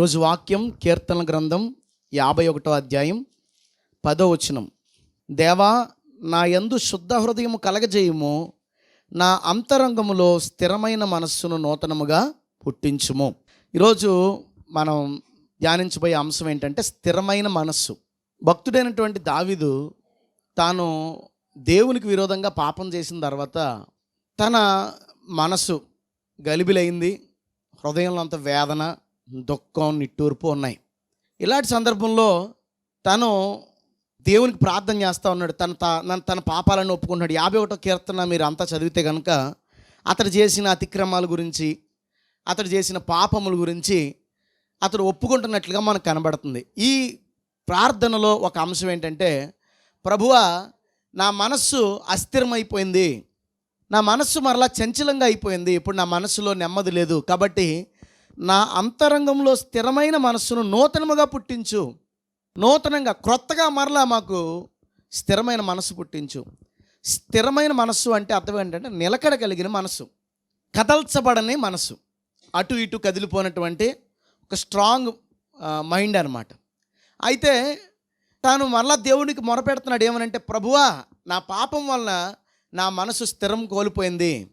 ఈరోజు వాక్యం కీర్తన గ్రంథం యాభై ఒకటో అధ్యాయం పదో వచనం. దేవా నా యందు శుద్ధ హృదయము కలగజేయము. నా అంతరంగములో స్థిరమైన మనస్సును నూతనముగా పుట్టించుము. ఈరోజు మనం ధ్యానించబోయే అంశం ఏంటంటే స్థిరమైన మనస్సు. భక్తుడైనటువంటి దావిదు తాను దేవునికి విరోధంగా పాపం చేసిన తర్వాత తన మనసు గలిబిలైంది హృదయంలో అంత వేదన దుఃఖం నిట్టూర్పు ఉన్నాయి. ఇలాంటి సందర్భంలో తను దేవునికి ప్రార్థన చేస్తూ ఉన్నాడు. తన తన తన పాపాలను ఒప్పుకుంటున్నాడు. యాభై ఒకటో కీర్తన మీరు అంతా చదివితే కనుక అతడు చేసిన అతిక్రమాల గురించి అతడు చేసిన పాపముల గురించి అతడు ఒప్పుకుంటున్నట్లుగా మనకు కనబడుతుంది. ఈ ప్రార్థనలో ఒక అంశం ఏంటంటే ప్రభువా నా మనస్సు అస్థిరమైపోయింది. నా మనస్సు మరలా చంచలంగా అయిపోయింది. ఇప్పుడు నా మనస్సులో నెమ్మది లేదు. కాబట్టి నా అంతరంగంలో స్థిరమైన మనస్సును నూతనముగా పుట్టించు. నూతనంగా క్రొత్తగా మరలా మాకు స్థిరమైన మనస్సు పుట్టించు. స్థిరమైన మనస్సు అంటే అర్థం ఏంటంటే నిలకడ కలిగిన మనస్సు. కదల్చబడని మనస్సు. అటు ఇటు కదిలిపోయినటువంటి ఒక స్ట్రాంగ్ మైండ్ అనమాట అయితే తాను మరలా దేవునికి మొరపెడుతున్నాడు ఏమనంటే ప్రభువా నా పాపం వలన నా మనసు స్థిరం కోల్పోయింది.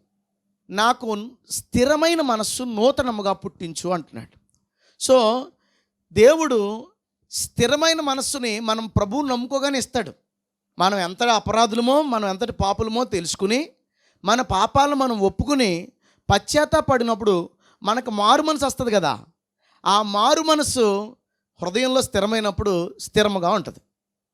నాకు స్థిరమైన మనస్సు నూతనముగా పుట్టించు అంటున్నాడు. సో దేవుడు స్థిరమైన మనస్సుని మనం ప్రభువు నమ్ముకోగానే ఇస్తాడు. మనం ఎంత అపరాధులమో మనం ఎంతటి పాపులమో తెలుసుకుని మన పాపాలను మనం ఒప్పుకుని పశ్చాత్తాపడినప్పుడు మనకు మారు మనసు వస్తుంది కదా. ఆ మారు మనసు హృదయంలో స్థిరమైనప్పుడు స్థిరముగా ఉంటుంది.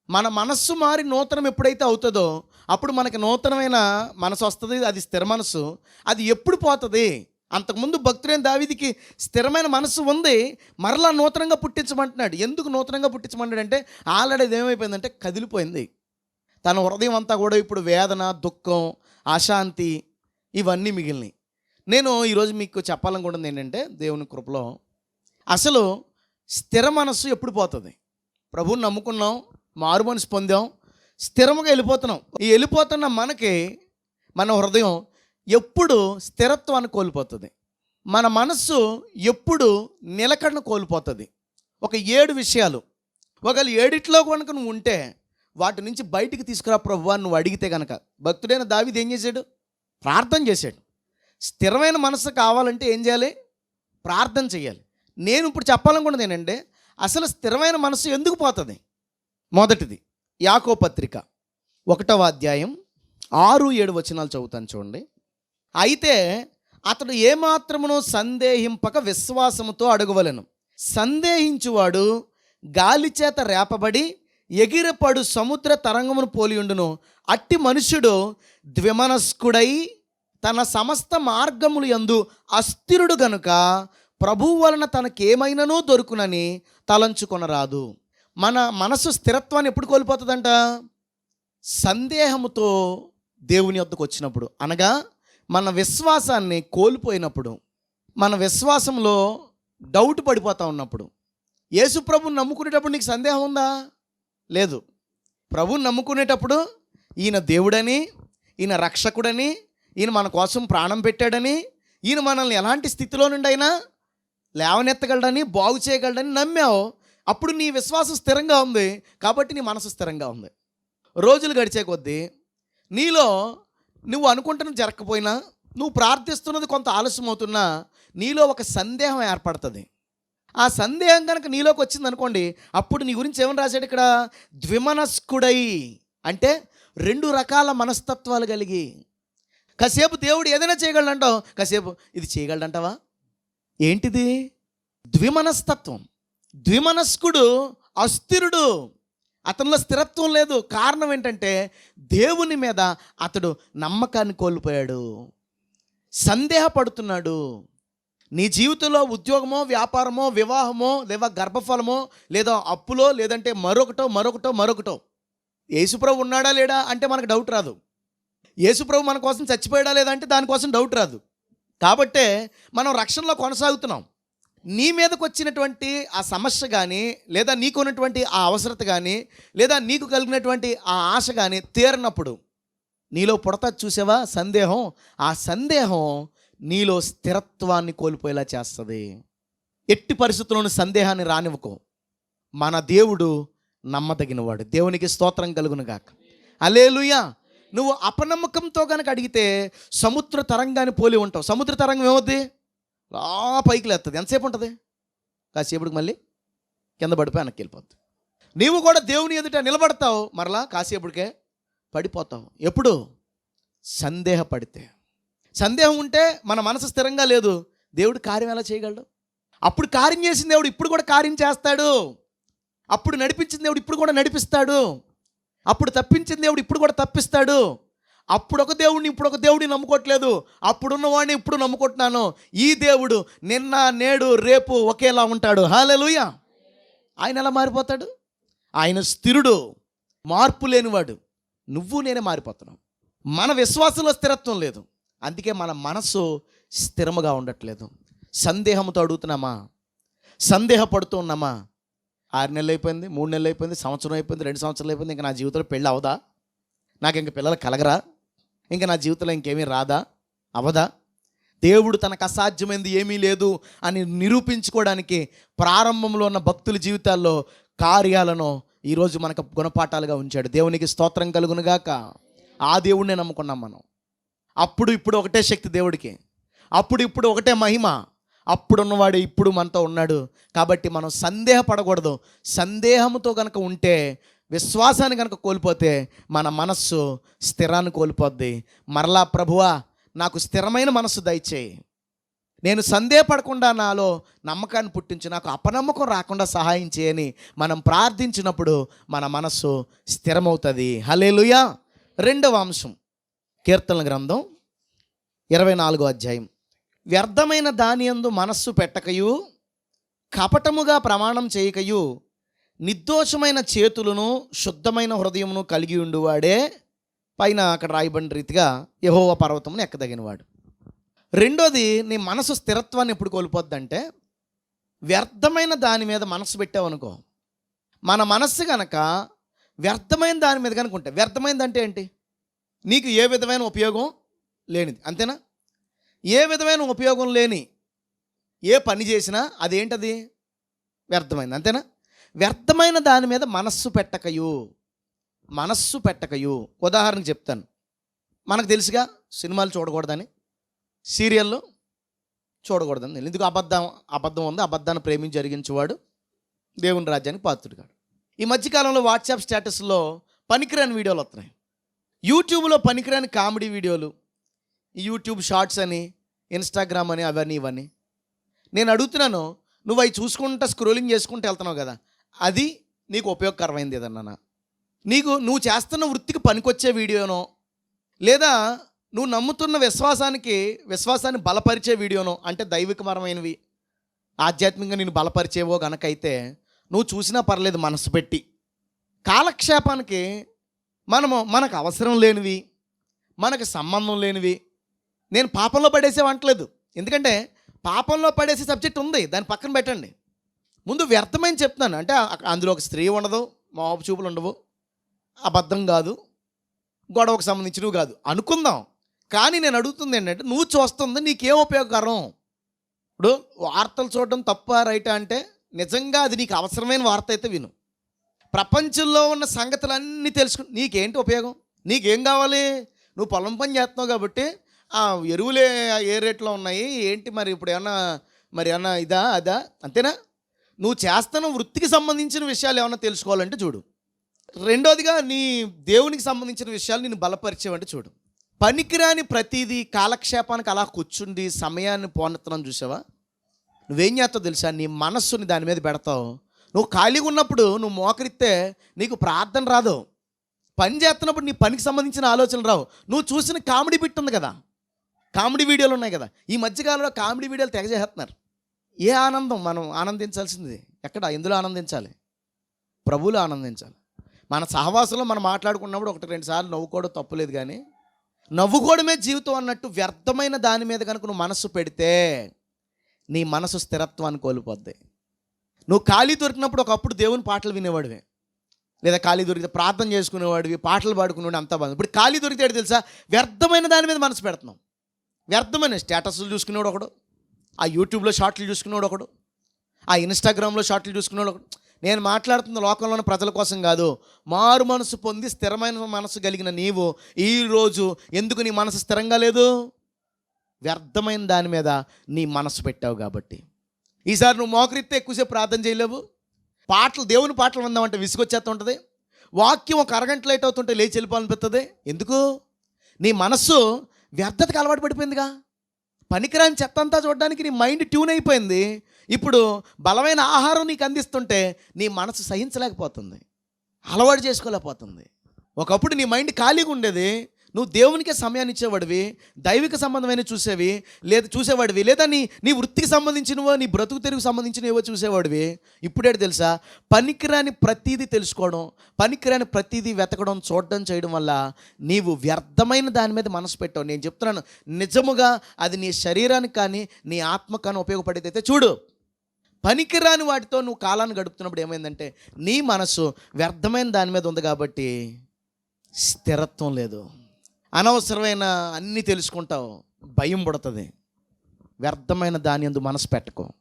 మన మనస్సు మారి నూతనం ఎప్పుడైతే అవుతుందో అప్పుడు మనకి నూతనమైన మనసు వస్తుంది అది స్థిర మనసు. అది ఎప్పుడు పోతుంది? అంతకుముందు భక్తులైన దావిదికి స్థిరమైన మనసు ఉంది మరలా నూతనంగా పుట్టించమంటున్నాడు. ఎందుకు నూతనంగా పుట్టించమంటాడు అంటే ఆల్రెడీ అది ఏమైపోయిందంటే కదిలిపోయింది. తన హృదయం అంతా కూడా ఇప్పుడు వేదన దుఃఖం అశాంతి ఇవన్నీ మిగిలినాయి. నేను ఈరోజు మీకు చెప్పాలనుకుంటుంది ఏంటంటే దేవుని కృపలో అసలు స్థిర మనస్సు ఎప్పుడు పోతుంది? ప్రభువుని నమ్ముకున్నాం మారు మనసు పొందాం స్థిరముగా వెళ్ళిపోతున్నాం. ఈ వెళ్ళిపోతున్న మనకి మన హృదయం ఎప్పుడు స్థిరత్వాన్ని కోల్పోతుంది. మన మనస్సు ఎప్పుడు నిలకడను కోల్పోతుంది. ఒక ఏడు విషయాలు. ఒకవేళ ఏడిట్లో కనుక నువ్వు ఉంటే వాటి నుంచి బయటికి తీసుకురా ప్రభు నువ్వు అడిగితే కనుక భక్తుడైన దావిది ఏం చేశాడు? ప్రార్థన చేశాడు. స్థిరమైన మనసు కావాలంటే ఏం చేయాలి? ప్రార్థన చేయాలి. నేను ఇప్పుడు చెప్పాలనుకున్నది ఏంటంటే అసలు స్థిరమైన మనసు ఎందుకు పోతుంది? మొదటిది యాకో పత్రిక ఒకటవ అధ్యాయం ఆరు ఏడు వచనాలు చదువుతాను చూడండి. అయితే అతడు ఏమాత్రమునో సందేహింపక విశ్వాసముతో అడగవలెను. సందేహించువాడు గాలి చేత రేపబడి ఎగిరపడు సముద్ర తరంగమును పోలియుండును అట్టి మనుష్యుడు ద్విమనస్కుడై తన సమస్త మార్గములు యందు అస్థిరుడు గనుక ప్రభువు వలన తనకేమైననూ దొరుకునని తలంచుకొనరాదు. మన మనసు స్థిరత్వాన్ని ఎప్పుడు కోల్పోతుందంట? సందేహముతో దేవుని వద్దకు వచ్చినప్పుడు. అనగా మన విశ్వాసాన్ని కోల్పోయినప్పుడు మన విశ్వాసంలో డౌట్ పడిపోతూ ఉన్నప్పుడు. యేసు ప్రభుని నమ్ముకునేటప్పుడు నీకు సందేహం ఉందా? లేదు. ప్రభుని నమ్ముకునేటప్పుడు ఈయన దేవుడని ఈయన రక్షకుడని ఈయన మన కోసం ప్రాణం పెట్టాడని ఈయన మనల్ని ఎలాంటి స్థితిలో నుండి అయినా లేవనెత్తగలడని బాగు చేయగలడని నమ్మావు. అప్పుడు నీ విశ్వాసం స్థిరంగా ఉంది కాబట్టి నీ మనసు స్థిరంగా ఉంది. రోజులు గడిచే కొద్దీ నీలో నువ్వు అనుకుంటున్నది జరగకపోయినా నువ్వు ప్రార్థిస్తున్నది కొంత ఆలస్యం అవుతున్నా నీలో ఒక సందేహం ఏర్పడుతుంది. ఆ సందేహం కనుక నీలోకి వచ్చింది అనుకోండి అప్పుడు నీ గురించి ఏమని రాశాడు ఇక్కడ? ద్విమనస్కుడై అంటే రెండు రకాల మనస్తత్వాలు కలిగి. కాసేపు దేవుడు ఏదైనా చేయగలడంటావు కాసేపు ఇది చేయగలడంటావా? ఏంటిది? ద్విమనస్తత్వం. ద్విమనస్కుడు అస్థిరుడు. అతనిలో స్థిరత్వం లేదు. కారణం ఏంటంటే దేవుని మీద అతడు నమ్మకాన్ని కోల్పోయాడు. సందేహపడుతున్నాడు. నీ జీవితంలో ఉద్యోగమో వ్యాపారమో వివాహమో లేదా గర్భఫలమో లేదా అప్పులో లేదంటే మరొకటో మరొకటో మరొకటో. యేసుప్రభు ఉన్నాడా లేడా అంటే మనకు డౌట్ రాదు. యేసుప్రభు మన కోసం చచ్చిపోయాడా లేదా అంటే దానికోసం డౌట్ రాదు. కాబట్టే మనం రక్షణలో కొనసాగుతున్నాం. నీ మీదకు వచ్చినటువంటి ఆ సమస్య కానీ లేదా నీకు ఉన్నటువంటి ఆ అవసరత కానీ లేదా నీకు కలిగినటువంటి ఆ ఆశ కానీ తీరినప్పుడు నీలో పుడతా చూసావా? సందేహం? ఆ సందేహం నీలో స్థిరత్వాన్ని కోల్పోయేలా చేస్తుంది. ఎట్టి పరిస్థితుల్లోనూ సందేహాన్ని రానివ్వకు. మన దేవుడు నమ్మదగినవాడు. దేవునికి స్తోత్రం కలుగును గాక అలేలుయా నువ్వు అపనమ్మకంతో కనుక అడిగితే సముద్ర తరంగాన్ని పోలి ఉంటావు. సముద్ర తరంగం ఏమవుద్ది? ఆ పైకి లేస్తుంది ఎంతసేపు ఉంటుంది? కాసేపటికి మళ్ళీ కింద పడిపోయి వెనక్కి వెళ్ళిపోద్ది. నీవు కూడా దేవుని ఎదుట నిలబడతావు మరలా కాసేపటికే పడిపోతావు. ఎప్పుడు? సందేహపడితే. సందేహం ఉంటే మన మనసు స్థిరంగా లేదు. దేవుడు కార్యం ఎలా చేయగలడు? అప్పుడు కార్యం చేసిన దేవుడు ఇప్పుడు కూడా కార్యం చేస్తాడు. అప్పుడు నడిపించిన దేవుడు ఇప్పుడు కూడా నడిపిస్తాడు. అప్పుడు తప్పించిన దేవుడు ఇప్పుడు కూడా తప్పిస్తాడు. అప్పుడు ఒక దేవుడిని ఇప్పుడు ఒక దేవుడిని నమ్ముకోవట్లేదు. అప్పుడున్న వాడిని ఇప్పుడు నమ్ముకుంటున్నాను. ఈ దేవుడు నిన్న నేడు రేపు ఒకేలా ఉంటాడు. హాలెలుయ ఆయన ఎలా మారిపోతాడు? ఆయన స్థిరుడు మార్పు లేనివాడు. నువ్వు నేనే మారిపోతున్నావు. మన విశ్వాసంలో స్థిరత్వం లేదు. అందుకే మన మనసు స్థిరముగా ఉండట్లేదు. సందేహంతో అడుగుతున్నామా? సందేహపడుతూ ఉన్నామా? ఆరు నెలలు అయిపోయింది మూడు నెలలు అయిపోయింది సంవత్సరం అయిపోయింది రెండు సంవత్సరాలు అయిపోయింది ఇంకా నా జీవితంలో పెళ్ళి అవదా? నాకు ఇంక పిల్లలు కలగరా? ఇంకా నా జీవితంలో ఇంకేమీ రాదా? అవదా? దేవుడు తనకు అసాధ్యమైంది ఏమీ లేదు అని నిరూపించుకోవడానికి ప్రారంభంలో ఉన్న భక్తుల జీవితాల్లో కార్యాలను ఈరోజు మనకు గుణపాఠాలుగా ఉంచాడు. దేవునికి స్తోత్రం కలుగునుగాక. ఆ దేవుడినే నమ్ముకున్నాం మనం. అప్పుడు ఇప్పుడు ఒకటే శక్తి దేవుడికి. అప్పుడు ఇప్పుడు ఒకటే మహిమ. అప్పుడున్నవాడు ఇప్పుడు మనతో ఉన్నాడు. కాబట్టి మనం సందేహపడకూడదు. సందేహంతో కనుక ఉంటే విశ్వాసాన్ని కనుక కోల్పోతే మన మనస్సు స్థిరాన్ని కోల్పోద్ది. మరలా ప్రభువా నాకు స్థిరమైన మనస్సు దయచేయి. నేను సందేహపడకుండా నాలో నమ్మకాన్ని పుట్టించి నాకు అపనమ్మకం రాకుండా సహాయం చేయని మనం ప్రార్థించినప్పుడు మన మనస్సు స్థిరమవుతుంది. హలేలుయా రెండవ అంశం కీర్తనల గ్రంథం ఇరవై నాలుగో అధ్యాయం. వ్యర్థమైన దాని దానియందు మనస్సు పెట్టకయు కపటముగా ప్రమాణం చేయకయు నిర్దోషమైన చేతులను శుద్ధమైన హృదయమును కలిగి ఉండువాడే. పైన అక్కడ రాయబడిన రీతిగా యహోవ పర్వతమును ఎక్కదగినవాడు. రెండోది నీ మనసు స్థిరత్వాన్ని ఎప్పుడు కోల్పోద్దంటే వ్యర్థమైన దాని మీద మనసు పెట్టావనుకో. మన మనస్సు కనుక వ్యర్థమైన దాని మీద కనుక ఉంటాయి వ్యర్థమైనది అంటే ఏంటి? నీకు ఏ విధమైన ఉపయోగం లేనిది అంతేనా? ఏ విధమైన ఉపయోగం లేని ఏ పని చేసినా అదేంటది? వ్యర్థమైంది అంతేనా? వ్యర్థమైన దాని మీద మనస్సు పెట్టకయు. మనస్సు పెట్టకయు. ఉదాహరణకు చెప్తాను. మనకు తెలుసుగా సినిమాలు చూడకూడదని సీరియల్లో చూడకూడదని. ఎందుకు అబద్ధం అబద్ధం ఉంది అబద్ధాన్ని ప్రేమించి జరిగించేవాడు దేవుని రాజ్యానికి పాత్రుడు కాడు. ఈ మధ్యకాలంలో వాట్సాప్ స్టేటస్లో పనికిరాని వీడియోలు వస్తున్నాయి. యూట్యూబ్లో పనికిరాని కామెడీ వీడియోలు యూట్యూబ్ షార్ట్స్ అని ఇన్స్టాగ్రామ్ అని అవన్నీ ఇవన్నీ. నేను అడుగుతున్నాను నువ్వు అవి చూసుకుంటా స్క్రోలింగ్ చేసుకుంటూ వెళ్తున్నావు కదా. అది నీకు ఉపయోగకరమైంది ఏదన్నా? నీకు నువ్వు చేస్తున్న వృత్తికి పనికొచ్చే వీడియోనో లేదా నువ్వు నమ్ముతున్న విశ్వాసానికి విశ్వాసాన్ని బలపరిచే వీడియోనో అంటే దైవికపరమైనవి ఆధ్యాత్మికంగా నేను బలపరిచేవో గనకైతే నువ్వు చూసినా పర్లేదు మనసు పెట్టి. కాలక్షేపానికి మనము మనకు అవసరం లేనివి మనకు సంబంధం లేనివి. నేను పాపంలో పడేసే అంటలేదు ఎందుకంటే పాపంలో పడేసే సబ్జెక్ట్ ఉంది. దాన్ని పక్కన పెట్టండి. ముందు వ్యర్థమైన చెప్తున్నాను? అంటే అందులో ఒక స్త్రీ ఉండదు మాపు చూపులు ఉండవు అబద్ధం కాదు గొడవకు సంబంధించినవి కాదు. అనుకుందాం. కానీ నేను అడుగుతుంది ఏంటంటే నువ్వు చూస్తుంది నీకేం ఉపయోగకరం? ఇప్పుడు వార్తలు చూడడం తప్ప రైట్ అంటే నిజంగా అది నీకు అవసరమైన వార్త అయితే విను. ప్రపంచంలో ఉన్న సంగతులన్నీ తెలుసుకు నీకేంటి ఉపయోగం? నీకేం కావాలి? నువ్వు పొలం పని చేస్తున్నావు కాబట్టి ఆ ఎరువులే ఏ రేట్లో ఉన్నాయి? ఏంటి మరి ఇప్పుడు ఏమన్నా మరి ఏమన్నా ఇదా అదా? అంతేనా? నువ్వు చేస్తున్న వృత్తికి సంబంధించిన విషయాలు ఏమైనా తెలుసుకోవాలంటే చూడు. రెండోదిగా నీ దేవునికి సంబంధించిన విషయాలు నేను బలపరిచేవంటే చూడు. పనికిరాని ప్రతిదీ కాలక్షేపానికి అలా కూర్చుండి సమయాన్ని పోనెత్తడం చూసావా? నువ్వేం చేస్తావు తెలుసా? నీ మనస్సుని దాని మీద పెడతావు. నువ్వు ఖాళీగా ఉన్నప్పుడు నువ్వు మోకరిస్తే నీకు ప్రార్థన రాదు. పని చేస్తున్నప్పుడు నీ పనికి సంబంధించిన ఆలోచనలు రావు. నువ్వు చూసిన కామెడీ బిట్ ఉంది కదా. కామెడీ వీడియోలు ఉన్నాయి కదా. ఈ మధ్యకాలంలో కామెడీ వీడియోలు తెగ చేస్తున్నారు ఏ ఆనందం మనం ఆనందించాల్సింది? ఎక్కడ? ఎందులో ఆనందించాలి? ప్రభువులు ఆనందించాలి. మన సహవాసంలో మనం మాట్లాడుకున్నప్పుడు ఒకటి రెండు సార్లు నవ్వుకోవడం తప్పులేదు కానీ నవ్వుకోవడమే జీవితం అన్నట్టు వ్యర్థమైన దాని మీద కనుక నువ్వు మనస్సు పెడితే నీ మనసు స్థిరత్వాన్ని కోల్పోద్ది. నువ్వు ఖాళీ దొరికినప్పుడు ఒకప్పుడు దేవుని పాటలు వినేవాడివి. లేదా ఖాళీ దొరికితే ప్రార్థన చేసుకునేవాడివి పాటలు పాడుకునేవాడు అంతా బాగుంది. ఇప్పుడు ఖాళీ దొరికితే తెలుసా? వ్యర్థమైన దాని మీద మనసు పెడుతున్నాం. వ్యర్థమైన స్టేటస్లు చూసుకునేవాడు ఒకడు. ఆ యూట్యూబ్లో షార్ట్లు చూసుకున్నాడు ఒకడు. ఆ ఇన్స్టాగ్రామ్లో షార్ట్లు చూసుకున్నాడు ఒకడు. నేను మాట్లాడుతున్న లోకంలో ఉన్న ప్రజల కోసం కాదు మారు మనసు పొంది స్థిరమైన మనసు కలిగిన నీవు ఈరోజు ఎందుకు నీ మనసు స్థిరంగా లేదు? వ్యర్థమైన దాని మీద నీ మనసు పెట్టావు కాబట్టి. ఈసారి నువ్వు మోకరిస్తే ఎక్కువసేపు ప్రార్థన చేయలేవు? పాటలు దేవుని పాటలు విందామంటే విసుగొచ్చేస్తూ ఉంటుంది. వాక్యం ఒక అరగంట లేట్ అవుతుంటే లేచి వెళ్ళిపోవాలనిపిస్తుంది. ఎందుకు? నీ మనస్సు వ్యర్థతకు అలవాటు పడిపోయిందిగా. పనికిరాని చెత్త అంతా చూడడానికి నీ మైండ్ ట్యూన్ అయిపోయింది. ఇప్పుడు బలమైన ఆహారం నీకు అందిస్తుంటే నీ మనసు సహించలేకపోతుంది. అలవాటు చేసుకోలేకపోతుంది. ఒకప్పుడు నీ మైండ్ ఖాళీగా ఉండేది. నువ్వు దేవునికి సమయాన్ని ఇచ్చేవాడివి దైవిక సంబంధమైన చూసేవి లేదా చూసేవాడివి లేదా నీ నీ వృత్తికి సంబంధించినవో నీ బ్రతుకు తెరుగు సంబంధించినవో చూసేవాడివి. ఇప్పుడేడు తెలుసా? పనికిరాని ప్రతీది తెలుసుకోవడం పనికిరాని ప్రతీది వెతకడం చూడడం చేయడం వల్ల నీవు వ్యర్థమైన దాని మీద మనసు పెట్టావు. నేను చెప్తున్నాను నిజముగా అది నీ శరీరానికి కానీ నీ ఆత్మ కానీ ఉపయోగపడేది అయితే చూడు. పనికిరాని వాటితో నువ్వు కాలాన్ని గడుపుతున్నప్పుడు ఏమైందంటే నీ మనసు వ్యర్థమైన దాని మీద ఉంది కాబట్టి స్థిరత్వం లేదు. అనవసరమైన అన్నీ తెలుసుకుంటావు భయం పడుతుంది. వ్యర్థమైన దాని ఎందు మనసు పెట్టుకో.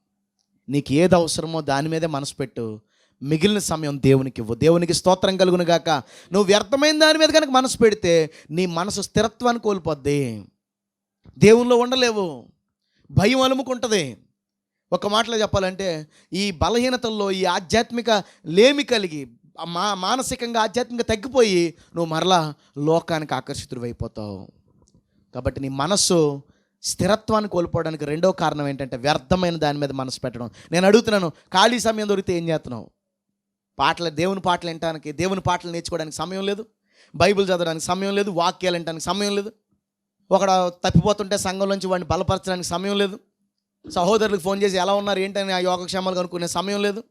నీకు ఏది అవసరమో దాని మీదే మనసు పెట్టు. మిగిలిన సమయం దేవునికి ఇవ్వు. దేవునికి స్తోత్రం కలుగును గాక. నువ్వు వ్యర్థమైన దాని మీద కనుక మనసు పెడితే నీ మనసు స్థిరత్వాన్ని కోల్పోద్ది. దేవుల్లో ఉండలేవు. భయం అలుముకుంటుంది. ఒక మాటలో చెప్పాలంటే ఈ బలహీనతల్లో ఈ ఆధ్యాత్మిక లేమి కలిగి మా మానసికంగా ఆధ్యాత్మికంగా తగ్గిపోయి నువ్వు మరలా లోకానికి ఆకర్షితుడు అయిపోతావు. కాబట్టి నీ మనస్సు స్థిరత్వాన్ని కోల్పోవడానికి రెండో కారణం ఏంటంటే వ్యర్థమైన దాని మీద మనసు పెట్టడం. నేను అడుగుతున్నాను ఖాళీ సమయం దొరికితే ఏం చేస్తున్నావు? పాటలు దేవుని పాటలు వినటానికి దేవుని పాటలు నేర్చుకోవడానికి సమయం లేదు. బైబిల్ చదవడానికి సమయం లేదు. వాక్యాలు వినటానికి సమయం లేదు. ఒకడు తప్పిపోతుంటే సంఘంలోంచి వాడిని బలపరచడానికి సమయం లేదు. సహోదరులకు ఫోన్ చేసి ఎలా ఉన్నారు ఏంటని ఆ యోగక్షేమాలు కనుక్కునే సమయం లేదు.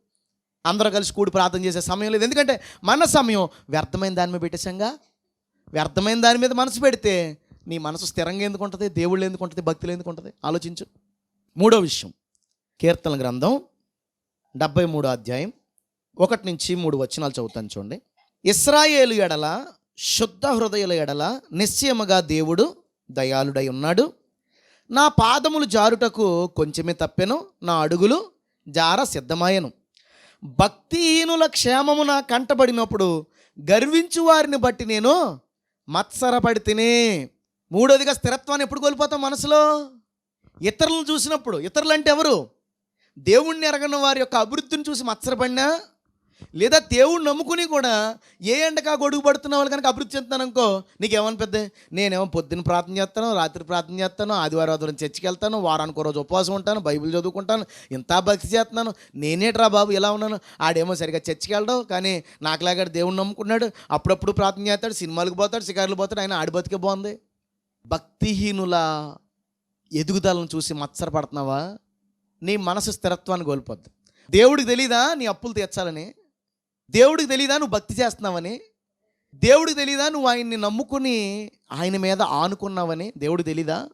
అందరూ కలిసి కూడి ప్రార్థన చేసే సమయం లేదు. ఎందుకంటే మన సమయం వ్యర్థమైన దాని మీద పెట్టేసంగా వ్యర్థమైన దాని మీద మనసు పెడితే నీ మనసు స్థిరంగా ఎందుకు ఉంటుంది? దేవుళ్ళు ఎందుకు ఉంటుంది? భక్తులు ఎందుకు ఉంటుంది? ఆలోచించు. మూడో విషయం. కీర్తన గ్రంథం డెబ్బై మూడో అధ్యాయం ఒకటి నుంచి మూడు వచనాలు చదువుతాను చూడండి. ఇస్రాయేలు ఎడల శుద్ధ హృదయుల ఎడల నిశ్చయముగా దేవుడు దయాళుడై ఉన్నాడు. నా పాదములు జారుటకు కొంచెమే తప్పెను నా అడుగులు జార సిద్ధమాయను. భక్తిహీనుల క్షేమమున కంటబడినప్పుడు గర్వించు వారిని బట్టి నేను మత్సరపడితేనే. మూడోదిగా స్థిరత్వాన్ని ఎప్పుడు కోల్పోతాం మనసులో? ఇతరులను చూసినప్పుడు. ఇతరులంటే ఎవరు? దేవుణ్ణి ఎరగని వారి యొక్క అభివృద్ధిని చూసి మత్సరపడినా లేదా దేవుడు నమ్ముకుని కూడా ఏ ఎండకా గొడుగు పడుతున్న వాళ్ళు కనుక అభివృద్ధి చెందుతాను అనుకో నీకేమని నేనేమో పొద్దున్న ప్రార్థన చేస్తాను రాత్రి ప్రార్థన చేస్తాను ఆదివారం ఆదివారం చర్చికి వెళ్తాను వారానికి ఒక రోజు ఉపవాసం ఉంటాను బైబిల్ చదువుకుంటాను ఇంత భక్తి చేస్తున్నాను నేనేట్రా బాబు ఇలా ఉన్నాను? ఆడేమో సరిగా చర్చికి వెళ్ళడం కానీ నాకులాగా దేవుడు నమ్ముకున్నాడు అప్పుడప్పుడు ప్రార్థన చేస్తాడు సినిమాలకు పోతాడు షికారులు పోతాడు ఆయన ఆడి బతికే బాగుంది. భక్తిహీనుల ఎదుగుదలను చూసి మత్సరపడుతున్నావా? నీ మనసు స్థిరత్వాన్ని కోల్పోద్ది. దేవుడికి తెలీదా? నీ అప్పులు తీర్చాలని? దేవుడికి తెలీదా నువ్వు భక్తి చేస్తున్నావని? దేవుడికి తెలీదా నువ్వు ఆయన్ని నమ్ముకుని ఆయన మీద ఆనుకున్నావని? దేవుడు తెలీదా?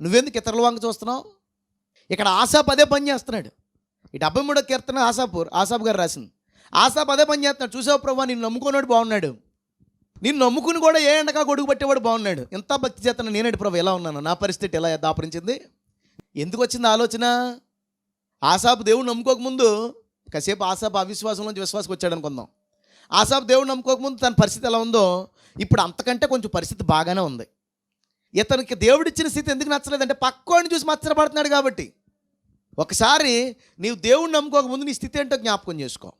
నువ్వెందుకు ఇతరుల వంక చూస్తున్నావు? ఇక్కడ ఆశాప్ అదే పని చేస్తున్నాడు. ఈ డెబ్బై మూడో కీర్తన ఆశాపూర్ ఆశాప్ గారు రాసింది. ఆశాప్ అదే పని చేస్తున్నాడు. చూసావు ప్రభా నిన్ను నమ్ముకున్నాడు బాగున్నాడు. నిన్ను నమ్ముకుని కూడా ఏ ఎండగా గొడుగు పట్టేవాడు బాగున్నాడు. ఎంత భక్తి చేస్తున్నా నేనేటి ప్రభు ఎలా ఉన్నాను నా పరిస్థితి ఎలా దాపరించింది? ఎందుకు వచ్చింది ఆలోచన? ఆశాపు దేవుడు నమ్ముకోకముందు కాసేపు ఆశాపు అవిశ్వాసం నుంచి విశ్వాసకు వచ్చాడు అనుకుందాం. ఆశాపు దేవుడు నమ్ముకోకముందు తన పరిస్థితి ఎలా ఉందో ఇప్పుడు అంతకంటే కొంచెం పరిస్థితి బాగానే ఉంది. ఇతనికి దేవుడిచ్చిన స్థితి ఎందుకు నచ్చలేదంటే పక్కోడిని చూసి మచ్చరపడుతున్నాడు కాబట్టి. ఒకసారి నీవు దేవుడిని నమ్ముకోకముందు నీ స్థితి ఏంటో జ్ఞాపకం చేసుకో.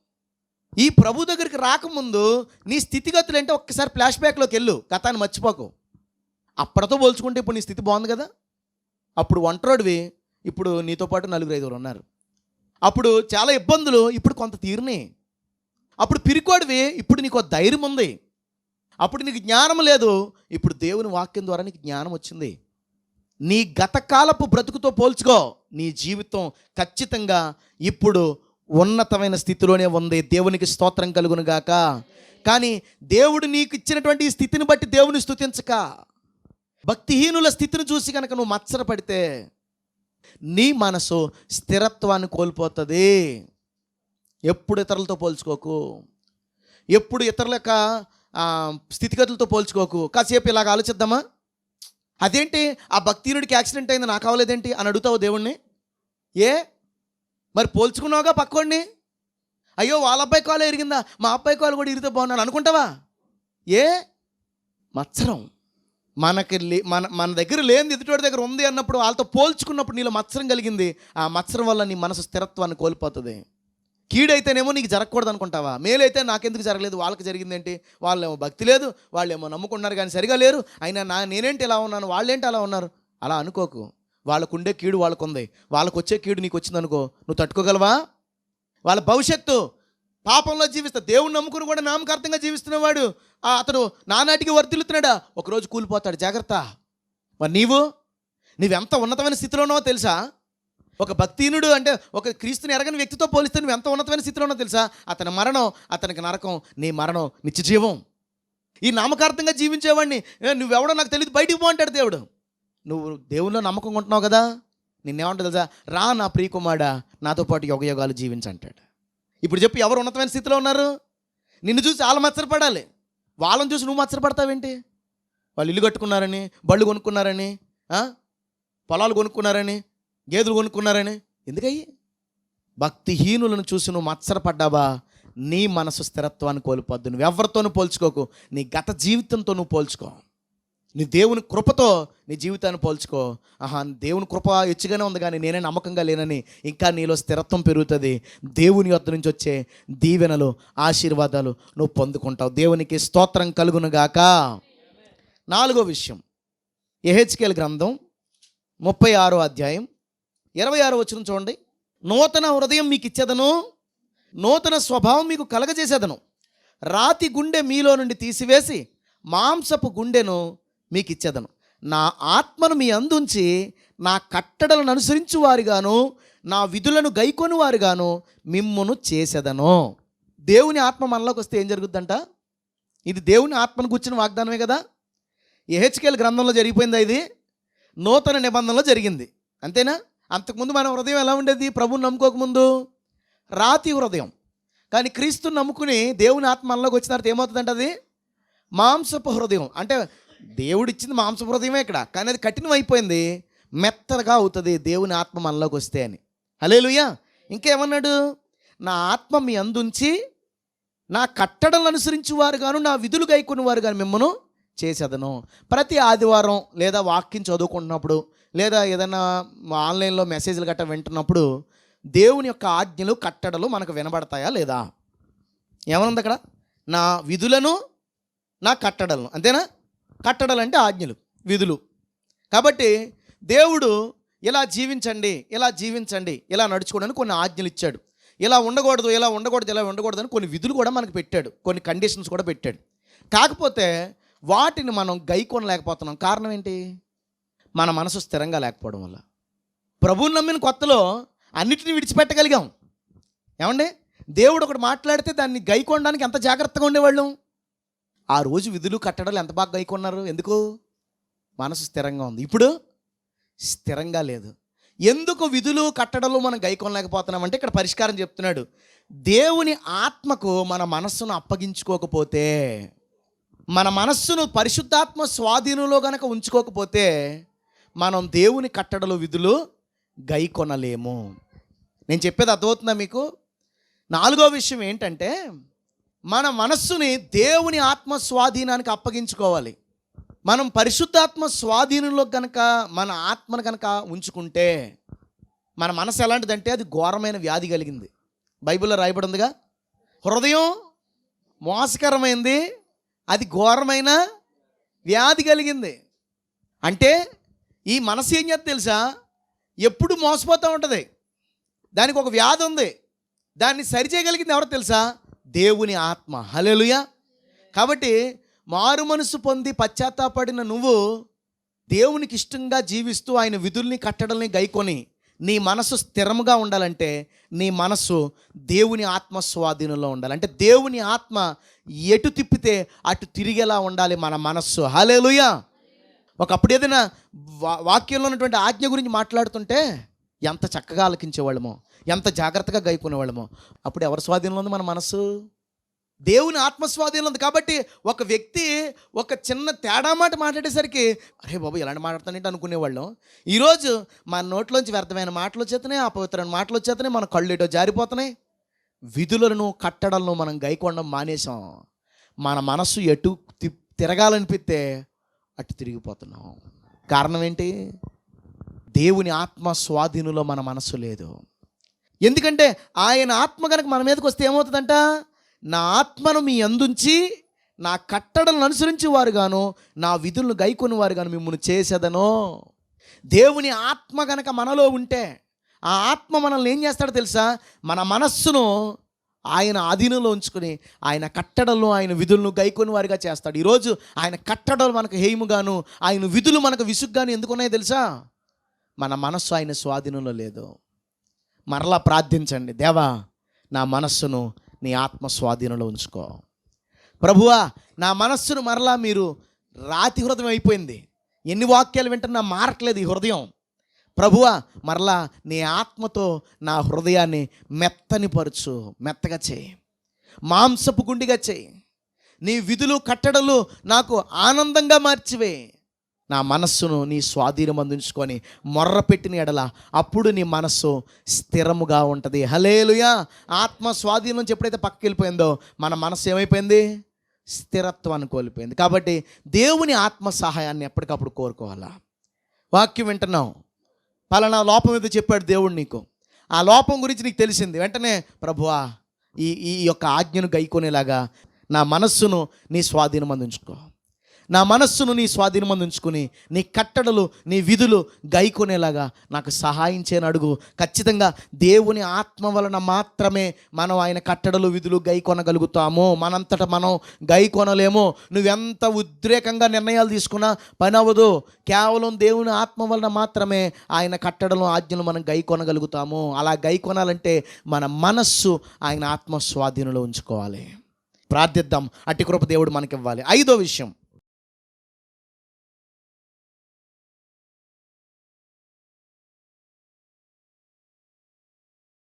ఈ ప్రభు దగ్గరికి రాకముందు నీ స్థితిగతులు ఏంటో ఒక్కసారి ఫ్లాష్ బ్యాక్లోకి వెళ్ళు. గతాన్ని మర్చిపోకు. అప్పటితో పోల్చుకుంటే ఇప్పుడు నీ స్థితి బాగుంది కదా? అప్పుడు ఒంటరోడివి ఇప్పుడు నీతో పాటు నలుగురు ఐదుగురు ఉన్నారు. అప్పుడు చాలా ఇబ్బందులు ఇప్పుడు కొంత తీరినాయి అప్పుడు పిరికోడివి ఇప్పుడు నీకు ధైర్యం ఉంది. అప్పుడు నీకు జ్ఞానం లేదు ఇప్పుడు దేవుని వాక్యం ద్వారా నీకు జ్ఞానం వచ్చింది. నీ గతకాలపు బ్రతుకుతో పోల్చుకో నీ జీవితం ఖచ్చితంగా ఇప్పుడు ఉన్నతమైన స్థితిలోనే ఉంది. దేవునికి స్తోత్రం కలుగును గాక. కానీ దేవుడు నీకు ఇచ్చినటువంటి ఈ స్థితిని బట్టి దేవుని స్థుతించక భక్తిహీనుల స్థితిని చూసి కనుక నువ్వు మత్సర పడితే నీ మనసు స్థిరత్వాన్ని కోల్పోతుంది. ఎప్పుడు ఇతరులతో పోల్చుకోకు. ఎప్పుడు ఇతరుల యొక్క స్థితిగతులతో పోల్చుకోకు. కాసేపు ఇలాగ ఆలోచిద్దామా? అదేంటి? ఆ భక్తిహీనుడికి యాక్సిడెంట్ అయింది నాకు అవ్వలేదేంటి అని అడుగుతావు దేవుణ్ణి? ఏ? మరి పోల్చుకున్నావుగా పక్కోడిని? అయ్యో వాళ్ళ అబ్బాయి కాలు ఎరిగిందా? మా అబ్బాయి కాలు కూడా ఇరిగితే బాగున్నాను అనుకుంటావా? ఏ? మత్సరం. మనకి మన మన దగ్గర లేనిది ఎదుటివాడి దగ్గర ఉంది అన్నప్పుడు వాళ్ళతో పోల్చుకున్నప్పుడు నీలో మత్సరం కలిగింది. ఆ మత్సరం వల్ల నీ మనసు స్థిరత్వాన్ని కోల్పోతుంది. కీడైతేనేమో నీకు జరగకూడదు అనుకుంటావా? మేలైతే నాకెందుకు జరగలేదు? వాళ్ళకి జరిగిందేంటి వాళ్ళేమో భక్తి లేదు వాళ్ళేమో నమ్ముకున్నారు కానీ సరిగా లేరు. అయినా నా నేనేంటి ఇలా ఉన్నాను? వాళ్ళేంటి అలా ఉన్నారు? అలా అనుకోకు. వాళ్ళకు ఉండే కీడు వాళ్ళకు ఉంది వాళ్ళకు వచ్చే కీడు నీకు వచ్చిందనుకో నువ్వు తట్టుకోగలవా? వాళ్ళ భవిష్యత్తు. పాపంలో జీవిస్తా. దేవుణ్ణి నమ్ముకుని కూడా నామకార్థంగా జీవిస్తున్నవాడు. అతడు నానాటికి వర్తిల్లుతున్నాడా ఒకరోజు కూలిపోతాడు. జాగ్రత్త. మరి నీవు? నీవెంత ఉన్నతమైన స్థితిలో ఉన్నావో తెలుసా? ఒక భక్తీనుడు అంటే ఒక క్రీస్తుని ఎరగని వ్యక్తితో పోలిస్తే నువ్వు ఎంత ఉన్నతమైన స్థితిలో ఉన్నావు తెలుసా? అతని మరణం అతనికి నరకం నీ మరణం నిత్యజీవం ఈ నామకార్థంగా జీవించేవాడిని నువ్వెవడో నాకు తెలియదు. బయటికి పో అంటాడు దేవుడు. నువ్వు దేవుల్లో నమ్మకం ఉంటున్నావు కదా? నిన్నేమంటా తెలుసా? రా నా ప్రియకుమాడా నాతో పాటు యోగయోగాలు జీవించంటాడు. ఇప్పుడు చెప్పు ఎవరు ఉన్నతమైన స్థితిలో ఉన్నారు? నిన్ను చూసి ఆలమత్సరపడాలి. వాళ్ళని చూసి నువ్వు మచ్చరపడతావేంటి? వాళ్ళు ఇల్లు కట్టుకున్నారని బళ్ళు కొనుక్కున్నారని పొలాలు కొనుక్కున్నారని గేదెలు కొనుక్కున్నారని. ఎందుకయ్యి? భక్తిహీనులను చూసి నువ్వు మచ్చరపడ్డావా? నీ మనసు స్థిరత్వాన్ని కోల్పోద్దు. నువ్వు ఎవరితోనూ పోల్చుకోకు. నీ గత జీవితంతో నువ్వు పోల్చుకో. నీ దేవుని కృపతో నీ జీవితాన్ని పోల్చుకో. ఆహా దేవుని కృప ఎచ్చుగానే ఉంది కానీ నేనే నమ్మకంగా లేనని ఇంకా నీలో స్థిరత్వం పెరుగుతుంది. దేవుని వద్ద నుంచి వచ్చే దీవెనలు ఆశీర్వాదాలు నువ్వు పొందుకుంటావు. దేవునికి స్తోత్రం కలుగునుగాక నాలుగో విషయం. ఎహెచ్కేల్ గ్రంథం ముప్పై ఆరో అధ్యాయం ఇరవై ఆరో వచ్చిన చూడండి. నూతన హృదయం మీకు ఇచ్చేదను నూతన స్వభావం మీకు కలగజేసేదను. రాతి గుండె మీలో నుండి తీసివేసి మాంసపు గుండెను మీకు ఇచ్చేదను నా ఆత్మను మీ అందుంచి నా కట్టడలను అనుసరించు వారిగాను నా విధులను గైకొని వారిగాను మిమ్మును చేసేదను. దేవుని ఆత్మ మనలోకి వస్తే ఏం జరుగుద్దంట? ఇది దేవుని ఆత్మను కూర్చున్న వాగ్దానమే కదా? ఎహెచ్కేల్ గ్రంథంలో జరిగిపోయిందా ఇది? నూతన నిబంధనలో జరిగింది. అంతేనా? అంతకుముందు మన హృదయం ఎలా ఉండేది? ప్రభుని నమ్ముకోకముందు రాతి హృదయం. కానీ క్రీస్తుని నమ్ముకుని దేవుని ఆత్మ మనలోకి వచ్చిన తర్వాత ఏమవుతుందంట అది? మాంసపు హృదయం. అంటే దేవుడు ఇచ్చింది మాంసపు హృదయమే ఇక్కడ కానీ అది కఠినమైపోయింది. మెత్తగా అవుతుంది దేవుని ఆత్మ మనలోకి వస్తే అని. హలేలుయ్యా ఇంకేమన్నాడు? నా ఆత్మ మీ అందుంచి నా కట్టడలను అనుసరించి వారు గాను నా విధులు గైకున్న వారు గాను మిమ్మను చేసేదను. ప్రతి ఆదివారం లేదా వాక్యం చదువుకుంటున్నప్పుడు లేదా ఏదైనా ఆన్లైన్లో మెసేజ్లు గట్రా వింటున్నప్పుడు దేవుని యొక్క ఆజ్ఞలు కట్టడలు మనకు వినబడతాయా లేదా? ఏమనుంది అక్కడ? నా విధులను నా కట్టడలను. అంతేనా? కట్టడలు అంటే ఆజ్ఞలు విధులు. కాబట్టి దేవుడు ఇలా జీవించండి ఇలా జీవించండి ఇలా నడుచుకోవడానికి కొన్ని ఆజ్ఞలు ఇచ్చాడు. ఇలా ఉండకూడదు ఇలా ఉండకూడదు ఇలా ఉండకూడదు అని కొన్ని విధులు కూడా మనకు పెట్టాడు కొన్ని కండిషన్స్ కూడా పెట్టాడు. కాకపోతే వాటిని మనం గైకొనలేకపోతున్నాం. కారణం ఏంటి? మన మనసు స్థిరంగా లేకపోవడం వల్ల. ప్రభువుని నమ్మిన కొత్తలో అన్నిటిని విడిచిపెట్టగలిగాం. ఏమండి? దేవుడు ఒకటి మాట్లాడితే దాన్ని గైకొనడానికి ఎంత జాగ్రత్తగా ఉండేవాళ్ళం? ఆ రోజు విధులు కట్టడాలు ఎంత బాగా గైకొన్నారు? ఎందుకు? మనసు స్థిరంగా ఉంది. ఇప్పుడు స్థిరంగా లేదు. ఎందుకు విధులు కట్టడలు మనం గైకొనలేకపోతున్నామంటే ఇక్కడ పరిష్కారం చెప్తున్నాడు. దేవుని ఆత్మకు మన మనస్సును అప్పగించుకోకపోతే మన మనస్సును పరిశుద్ధాత్మ స్వాధీనంలో గనక ఉంచుకోకపోతే మనం దేవుని కట్టడలు విధులు గైకొనలేము. నేను చెప్పేది అర్థమవుతుందా మీకు? నాలుగో విషయం ఏంటంటే మన మనస్సుని దేవుని ఆత్మ స్వాధీనానికి అప్పగించుకోవాలి. మనం పరిశుద్ధాత్మ స్వాధీనంలో కనుక మన ఆత్మను కనుక ఉంచుకుంటే మన మనసు ఎలాంటిదంటే అది ఘోరమైన వ్యాధి కలిగింది. బైబిల్లో రాయబడి ఉందిగా హృదయం మోసకరమైంది అది ఘోరమైన వ్యాధి కలిగింది. అంటే ఈ మనసు ఏం చేస్తుంది తెలుసా? ఎప్పుడు మోసపోతూ ఉంటుంది. దానికి ఒక వ్యాధి ఉంది. దాన్ని సరిచేయగలిగింది ఎవరో తెలుసా? దేవుని ఆత్మ. హలెలుయ కాబట్టి మారు మనసు పొంది పశ్చాత్తాపడిన నువ్వు దేవునికి ఇష్టంగా జీవిస్తూ ఆయన విధుల్ని కట్టడల్ని గైకొని నీ మనసు స్థిరముగా ఉండాలంటే నీ మనసు దేవుని ఆత్మ స్వాధీనంలో ఉండాలి. అంటే దేవుని ఆత్మ ఎటు తిప్పితే అటు తిరిగేలా ఉండాలి మన మనస్సు. హలేలుయా ఒకప్పుడు ఏదైనా వా వాక్యంలో ఉన్నటువంటి ఆజ్ఞ గురించి మాట్లాడుతుంటే ఎంత చక్కగా ఆలకించేవాళ్ళమో ఎంత జాగ్రత్తగా గైకునేవాళ్ళమో అప్పుడు ఎవరి స్వాధీనంలో ఉంది మన మనసు? దేవుని ఆత్మస్వాధీనం ఉంది. కాబట్టి ఒక వ్యక్తి ఒక చిన్న తేడా మాట మాట్లాడేసరికి అరే బాబు ఎలాంటి మాట్లాడుతానంటే అనుకునేవాళ్ళం. ఈరోజు మన నోట్లోంచి వ్యర్థమైన మాటలు వచ్చేస్తున్నాయి అపవిత్రమైన మాటలు వచ్చేస్తున్నాయి మన కళ్ళు ఏటో జారిపోతున్నాయి. విధులను కట్టడలను మనం గైకొండం మానేసాం మన మనస్సు ఎటు తిరగాలనిపిస్తే అటు తిరిగిపోతున్నాం. కారణం ఏంటి? దేవుని ఆత్మ స్వాధీనంలో మన మనస్సు లేదు. ఎందుకంటే ఆయన ఆత్మ కనుక మన మీదకి వస్తే ఏమవుతుందంట? నా ఆత్మను మీ అందుంచి నా కట్టడలను అనుసరించి వారు గాను నా విధులను గైకొని వారు గాను మిమ్మల్ని చేసేదనో. దేవుని ఆత్మ గనక మనలో ఉంటే ఆ ఆత్మ మనల్ని ఏం చేస్తాడో తెలుసా? మన మనస్సును ఆయన అధీనంలో ఉంచుకుని ఆయన కట్టడలను ఆయన విధులను గైకొని వారిగా చేస్తాడు. ఈరోజు ఆయన కట్టడలు మనకు హేయముగాను ఆయన విధులు మనకు విసుగ్గాను ఎందుకున్నాయో తెలుసా? మన మనస్సు ఆయన స్వాధీనంలో లేదు. మరలా ప్రార్థించండి దేవా నా మనస్సును నీ ఆత్మ స్వాధీనంలో ఉంచుకో. ప్రభువా నా మనస్సును మరలా మీరు రాతి హృదయం అయిపోయింది. ఎన్ని వాక్యాలు వింటున్నా మారట్లేదు ఈ హృదయం. ప్రభువా మరలా నీ ఆత్మతో నా హృదయాన్ని మెత్తని పరుచు మెత్తగా చేయి. మాంసపు గుండిగా చేయి. నీ విధులు కట్టడలు నాకు ఆనందంగా మార్చివే నా మనస్సును నీ స్వాధీనం అందించుకొని మొర్ర పెట్టిన ఎడల అప్పుడు నీ మనస్సు స్థిరముగా ఉంటుంది. హలేలుయా ఆత్మ స్వాధీనం నుంచి ఎప్పుడైతే పక్కకి వెళ్ళిపోయిందో మన మనస్సు ఏమైపోయింది? స్థిరత్వాన్ని కోల్పోయింది. కాబట్టి దేవుని ఆత్మ సహాయాన్ని ఎప్పటికప్పుడు కోరుకోవాలా? వాక్యం వింటున్నాం. పలానా లోపం ఏదో చెప్పాడు దేవుడు నీకు. ఆ లోపం గురించి నీకు తెలిసింది. వెంటనే ప్రభువా ఈ ఈ యొక్క ఆజ్ఞను గైకొనేలాగా నా మనస్సును నీ స్వాధీనం అందించుకో. నా మనస్సును నీ స్వాధీనం ఉంచుకుని నీ కట్టడలు నీ విధులు గైకొనేలాగా నాకు సహాయం చేయని అడుగు. ఖచ్చితంగా దేవుని ఆత్మ వలన మాత్రమే మనం ఆయన కట్టడలు విధులు గై కొనగలుగుతాము మనంతట మనం గై కొనలేము నువ్వెంత ఉద్రేకంగా నిర్ణయాలు తీసుకున్నా పని అవ్వదు. కేవలం దేవుని ఆత్మ వలన మాత్రమే ఆయన కట్టడలు ఆజ్ఞలు మనం గై కొనగలుగుతాము అలా గై కొనాలంటే మన మనస్సు ఆయన ఆత్మ స్వాధీనంలో ఉంచుకోవాలి. ప్రార్థిద్దాం. అట్టి కృప దేవుడు మనకి ఇవ్వాలి ఐదో విషయం.